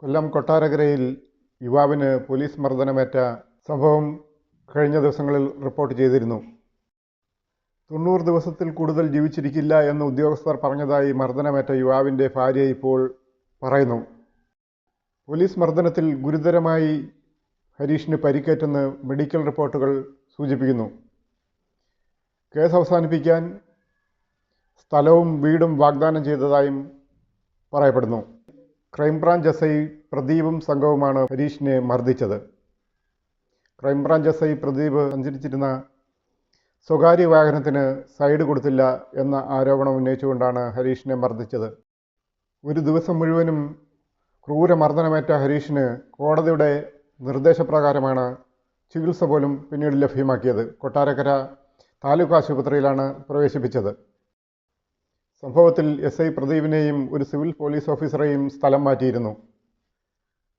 കൊല്ലം കൊട്ടാരക്കരയിൽ യുവാവിന് പോലീസ് മർദ്ദനമേറ്റ സംഭവം കഴിഞ്ഞ ദിവസങ്ങളിൽ റിപ്പോർട്ട് ചെയ്തിരുന്നു. തൊണ്ണൂറ് ദിവസത്തിൽ കൂടുതൽ ജീവിച്ചിരിക്കില്ല എന്ന് ഉദ്യോഗസ്ഥർ പറഞ്ഞതായി മർദ്ദനമേറ്റ യുവാവിന്റെ ഭാര്യ ഇപ്പോൾ പറയുന്നു. പോലീസ് മർദ്ദനത്തിൽ ഗുരുതരമായി ഹരീഷിന് പരിക്കേറ്റെന്ന് മെഡിക്കൽ റിപ്പോർട്ടുകൾ സൂചിപ്പിക്കുന്നു. കേസ് അവസാനിപ്പിക്കാൻ സ്ഥലവും വീടും വാഗ്ദാനം ചെയ്തതായും പറയപ്പെടുന്നു. ക്രൈംബ്രാഞ്ച് എസ് ഐ പ്രദീപും സംഘവുമാണ് ഹരീഷിനെ മർദ്ദിച്ചത്. Crime branch S I Pradeep സഞ്ചരിച്ചിരുന്ന സ്വകാര്യ വാഹനത്തിന് സൈഡ് കൊടുത്തില്ല എന്ന ആരോപണം ഉന്നയിച്ചുകൊണ്ടാണ് ഹരീഷിനെ മർദ്ദിച്ചത്. ഒരു ദിവസം മുഴുവനും ക്രൂരമർദ്ദനമേറ്റ ഹരീഷിന് കോടതിയുടെ നിർദ്ദേശപ്രകാരമാണ് ചികിത്സ പോലും പിന്നീട് ലഭ്യമാക്കിയത്. കൊട്ടാരക്കര താലൂക്ക് ആശുപത്രിയിലാണ് പ്രവേശിപ്പിച്ചത്. സംഭവത്തിൽ എസ് ഐ പ്രദീപിനെയും ഒരു സിവിൽ പോലീസ് ഓഫീസറെയും സ്ഥലം മാറ്റിയിരുന്നു.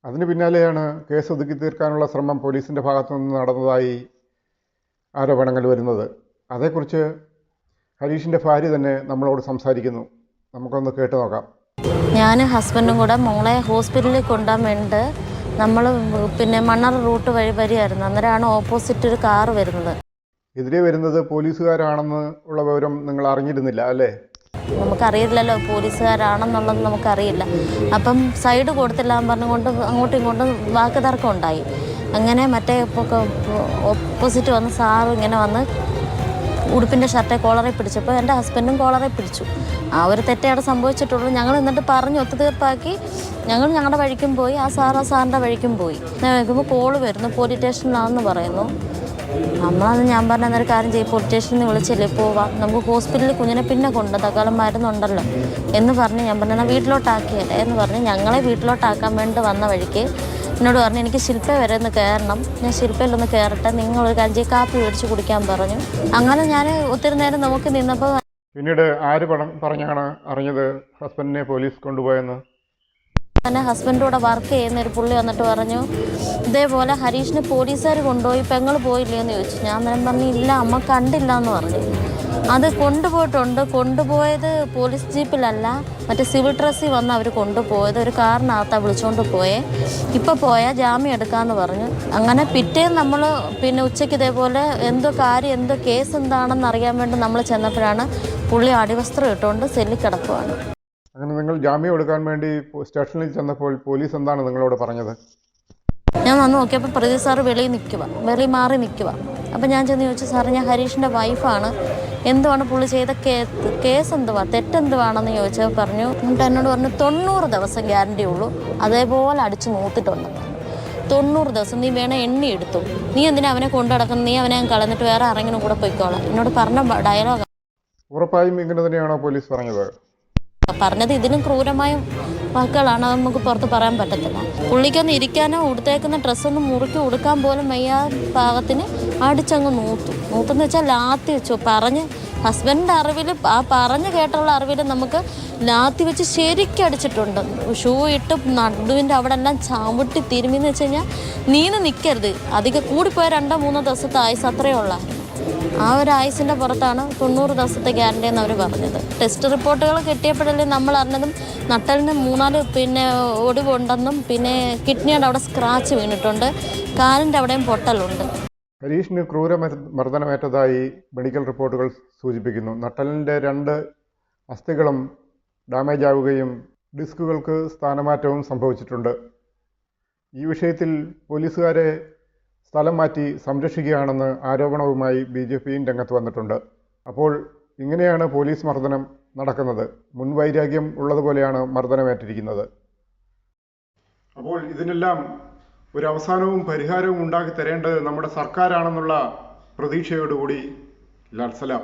അതിനു പിന്നാലെയാണ് കേസ് ഒതുക്കി തീർക്കാനുള്ള ശ്രമം പോലീസിന്റെ ഭാഗത്തുനിന്ന് നടന്നതായി ആരോപണങ്ങൾ വരുന്നത്. അതേക്കുറിച്ച് ഹരീഷിന്റെ ഭാര്യ തന്നെ നമ്മളോട് സംസാരിക്കുന്നു. നമുക്കൊന്ന് കേട്ടു നോക്കാം. ഞാൻ ഹസ്ബൻഡും കൂടെ മോളെ ഹോസ്പിറ്റലിൽ കൊണ്ടുപോകാൻ വേണ്ടി നമ്മൾ പിന്നെ മണ്ണർ റൂട്ട് വഴി വരികയായിരുന്നു. അന്നേരമാണ് ഓപ്പോസിറ്റ് ഒരു കാറ് വരുന്നത്. എതിരെ വരുന്നത് പോലീസുകാരാണെന്ന് ഉള്ള വിവരം നിങ്ങൾ അറിഞ്ഞിരുന്നില്ല അല്ലേ? നമുക്കറിയില്ലല്ലോ പോലീസുകാരാണെന്നുള്ളത് നമുക്കറിയില്ല. അപ്പം സൈഡ് കൊടുത്തില്ല എന്ന് പറഞ്ഞുകൊണ്ട് അങ്ങോട്ടും ഇങ്ങോട്ടും വാക്ക് തർക്കം ഉണ്ടായി അങ്ങനെ മറ്റേ ഓപ്പോസിറ്റ് വന്ന് സാറ് ഇങ്ങനെ വന്ന് ഉടുപ്പിന്റെ ഷർട്ടെ കോളറെ പിടിച്ചപ്പോൾ എന്റെ ഹസ്ബൻഡും കോളറെ പിടിച്ചു. ആ ഒരു തെറ്റയാണ് സംഭവിച്ചിട്ടുള്ളൂ. ഞങ്ങൾ എന്നിട്ട് പറഞ്ഞ് ഒത്തുതീർപ്പാക്കി ഞങ്ങൾ ഞങ്ങളുടെ വഴിക്കും പോയി. ആ സാർ ആ സാറിന്റെ വഴിക്കും പോയി. ഞാൻ നോക്കുമ്പോൾ കോൾ വരുന്നു. പോലീസ് സ്റ്റേഷനിലാണെന്ന് പറയുന്നു. നമ്മളത് ഞാൻ പറഞ്ഞ അന്നേരം കാര്യം ചെയ്യും പോലീസ് സ്റ്റേഷനിൽ വിളിച്ചില്ലേ പോവാം നമുക്ക് ഹോസ്പിറ്റലിൽ കുഞ്ഞിനെ പിന്നെ കൊണ്ട് തക്കാലം മരുന്നുണ്ടല്ലോ എന്ന് പറഞ്ഞ് ഞാൻ പറഞ്ഞാൽ വീട്ടിലോട്ടാക്കിയല്ലേ എന്ന് പറഞ്ഞ് ഞങ്ങളെ വീട്ടിലോട്ടാക്കാൻ വേണ്ടി വന്ന വഴിക്ക് എന്നോട് പറഞ്ഞു എനിക്ക് ശില്പ വരെ ഒന്ന് കയറണം. ഞാൻ ശില്പയിലൊന്ന് കയറട്ടെ. നിങ്ങളൊരു കഞ്ചി കാപ്പി മേടിച്ച് കുടിക്കാൻ പറഞ്ഞു. അങ്ങനെ ഞാൻ ഒത്തിരി നേരം നോക്കി നിന്നപ്പോൾ പിന്നീട് ആര് പറഞ്ഞാണ് അറിഞ്ഞത്? ഹസ്ബൻഡിനെ പോലീസ് കൊണ്ടുപോയെന്ന്? തന്നെ ഹസ്ബൻഡ് കൂടെ വർക്ക് ചെയ്യുന്ന ഒരു പുള്ളി വന്നിട്ട് പറഞ്ഞു ഇതേപോലെ ഹരീഷിനെ പോലീസുകാർ കൊണ്ടുപോയി പെങ്ങൾ പോയില്ലേ? എന്ന് ചോദിച്ചു. ഞാൻ അന്നേരം പറഞ്ഞു ഇല്ല അമ്മ കണ്ടില്ല എന്ന് പറഞ്ഞു. അത് കൊണ്ടുപോയിട്ടുണ്ട്. കൊണ്ടുപോയത് പോലീസ് ജീപ്പിലല്ല മറ്റേ സിവിൽ ഡ്രസ്സിൽ വന്ന് അവർ കൊണ്ടുപോയത്. ഒരു കാറിനകത്താണ് വിളിച്ചുകൊണ്ട് പോയേ. ഇപ്പോൾ പോയാൽ ജാമ്യം എടുക്കാമെന്ന് പറഞ്ഞു. അങ്ങനെ പിറ്റേന്ന് നമ്മൾ പിന്നെ ഉച്ചയ്ക്ക് ഇതേപോലെ എന്തോ കാര്യം എന്തോ കേസ് എന്താണെന്ന് അറിയാൻ വേണ്ടി നമ്മൾ ചെന്നപ്പോഴാണ് പുള്ളി അടിവസ്ത്രം ഇട്ടുകൊണ്ട് സെല്ലിൽ കിടക്കുവാണ്. അങ്ങനെ നിങ്ങൾ ജാമ്യം എടുക്കാൻ വേണ്ടി സ്റ്റേഷനിൽ ചെന്നപ്പോൾ പോലീസ് എന്താണ് നിങ്ങളോട് പറഞ്ഞത്? ഞാൻ വന്ന് നോക്കിയപ്പോൾ പ്രതി സാറ് വെളിയിൽ നിൽക്കുക വെളി മാറി നിൽക്കുക അപ്പം ഞാൻ ചെന്ന് ചോദിച്ചു സാറ് ഞാൻ ഹരീഷിന്റെ വൈഫാണ് എന്തുവാണ് പുള്ളി ചെയ്ത കേസ് എന്തുവാ? തെറ്റെന്തുവാണെന്ന് ചോദിച്ചപ്പോൾ പറഞ്ഞു എന്നിട്ട് എന്നോട് പറഞ്ഞു തൊണ്ണൂറ് ദിവസം ഗ്യാരണ്ടി ഉള്ളൂ. അതേപോലെ അടിച്ചു നോത്തിട്ടുണ്ട് തൊണ്ണൂറ് ദിവസം നീ വേണേ എണ്ണി എടുത്തു. നീ എന്തിനാ അവനെ കൊണ്ടു നടക്കുന്നത്? നീ അവനെ കളഞ്ഞിട്ട് വേറെ ആരെങ്കിലും കൂടെ പോയിക്കോളാം. എന്നോട് പറഞ്ഞ ഡയലോഗ് ഉറപ്പായും ഇങ്ങനെ തന്നെയാണോ പോലീസ് പറഞ്ഞത്? പറഞ്ഞത് ഇതിലും ക്രൂരമായ വാക്കുകളാണ് അത് നമുക്ക് പുറത്ത് പറയാൻ പറ്റത്തില്ല. പുള്ളിക്കൊന്ന് ഇരിക്കാനോ ഉടുത്തേക്കുന്ന ഡ്രസ്സൊന്നും മുറുക്കി ഉടുക്കാൻ പോലും വയ്യാ പാകത്തിന് അടിച്ചങ്ങ് നൂത്തു. നൂത്തെന്ന് വെച്ചാൽ ലാത്തി വെച്ചു. പറഞ്ഞ് ഹസ്ബൻഡിന്റെ അറിവിൽ ആ പറഞ്ഞു കേട്ടുള്ള അറിവിൽ നമുക്ക് ലാത്തി വെച്ച് ശരിക്കും അടിച്ചിട്ടുണ്ട്. ഷൂ ഇട്ട് നടുവിന്റെ അവിടെ എല്ലാം ചവിട്ടി തിരുമിന്ന് വെച്ച് കഴിഞ്ഞാൽ നീന്ന് നിൽക്കരുത് അധികം കൂടിപ്പോയ രണ്ടോ മൂന്നോ ദിവസത്തെ ആയുസ് അത്രയേ ഉള്ളായിരുന്നു ആ ഒരു ആയുസിന്റെ പുറത്താണ് തൊണ്ണൂറ് ദിവസത്തെ ഗ്യാരണ്ടി എന്ന് അവർ പറഞ്ഞത്. ടെസ്റ്റ് റിപ്പോർട്ടുകൾ കിട്ടിയപ്പോഴല്ലേ നമ്മൾ അറിഞ്ഞതും നട്ടലിന് മൂന്നാൽ പിന്നെ ഒടിവുണ്ടെന്നും പിന്നെ കിഡ്നിയുടെ അവിടെ സ്ക്രാച്ച് വീണിട്ടുണ്ട്. കാലിന്റെ അവിടെയും പൊട്ടലുണ്ട്. ഹരീഷിന് ക്രൂര മർദ്ദനമേറ്റതായി മെഡിക്കൽ റിപ്പോർട്ടുകൾ സൂചിപ്പിക്കുന്നു. നട്ടലിന്റെ രണ്ട് അസ്ഥികളും ഡാമേജ് ആവുകയും ഡിസ്കുകൾക്ക് സ്ഥാനമാറ്റവും സംഭവിച്ചിട്ടുണ്ട്. ഈ വിഷയത്തിൽ പോലീസുകാരെ സ്ഥലം മാറ്റി സംരക്ഷിക്കുകയാണെന്ന് ആരോപണവുമായി ബി ജെ പിയും രംഗത്ത് വന്നിട്ടുണ്ട്. അപ്പോൾ ഇങ്ങനെയാണ് പോലീസ് മർദ്ദനം നടക്കുന്നത്. മുൻവൈരാഗ്യം ഉള്ളതുപോലെയാണ് മർദ്ദനമേറ്റിരിക്കുന്നത് അപ്പോൾ ഇതിനെല്ലാം ഒരു അവസാനവും പരിഹാരവും ഉണ്ടാക്കി തരേണ്ടത് നമ്മുടെ സർക്കാരാണെന്നുള്ള പ്രതീക്ഷയോടുകൂടി. ലാൽ സലാം.